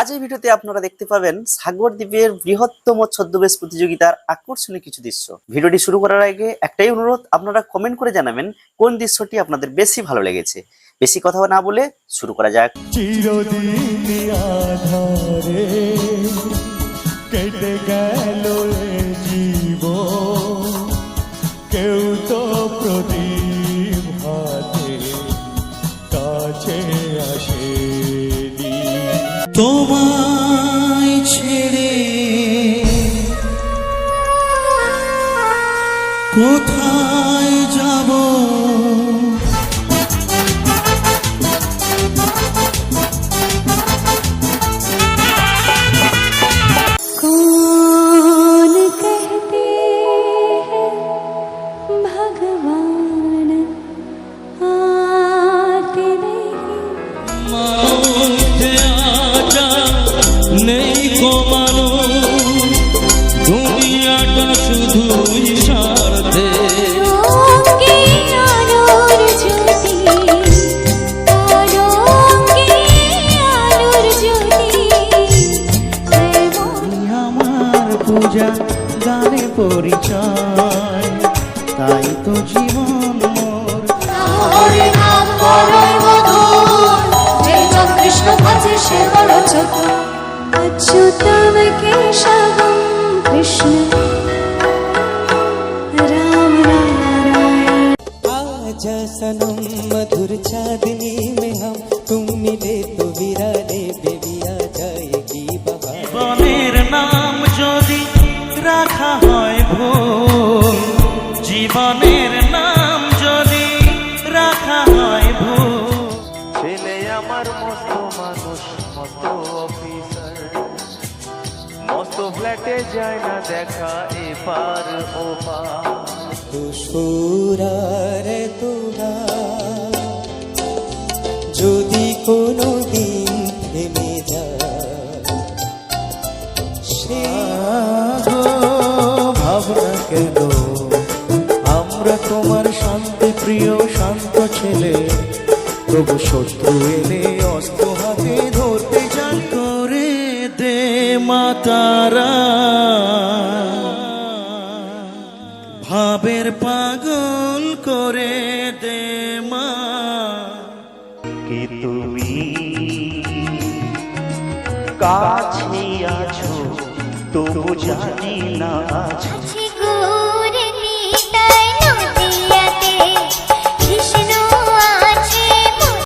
আজ এই ভিডিওতে আপনারা দেখতে পাবেন সাগর দ্বীপের বৃহত্তম ছদ্মবেশ প্রতিযোগিতার আকর্ষণীয় কিছু দৃশ্য। ভিডিওটি শুরু করার আগে একটাই অনুরোধ, আপনারা কমেন্ট করে জানাবেন কোন দৃশ্যটি আপনাদের বেশি ভালো লেগেছে। বেশি কথা না বলে শুরু করা যাক। আসেনি তোমায় ছেড়ে কোথায় পূজা গানে পরিচয় তাই তো জীবন মোর হরে নাম বড়ই মধুর যে জন কৃষ্ণ ভজে সে বড় চতুর অচ্যুতম কেশবম কৃষ্ণ রাম নারায়ণ आजा सनम मधुर चांदनी में हम तुम मिले तो विराले बेबी মস্ত অফিসার মস্ত ফ্ল্যাটে যায় না দেখা এপার ও রে তোরা যদি কোনো দিন থেমে যায় ভাবনা কেন? আমরা তোমার শান্তি প্রিয়, শান্ত ছেলে। তবু শত্রু এলে অস্ত্র হাতে মাতারা ভাবের পাগল করে দে মা। কি তুমি কাছে আছো তবু জানি না আছো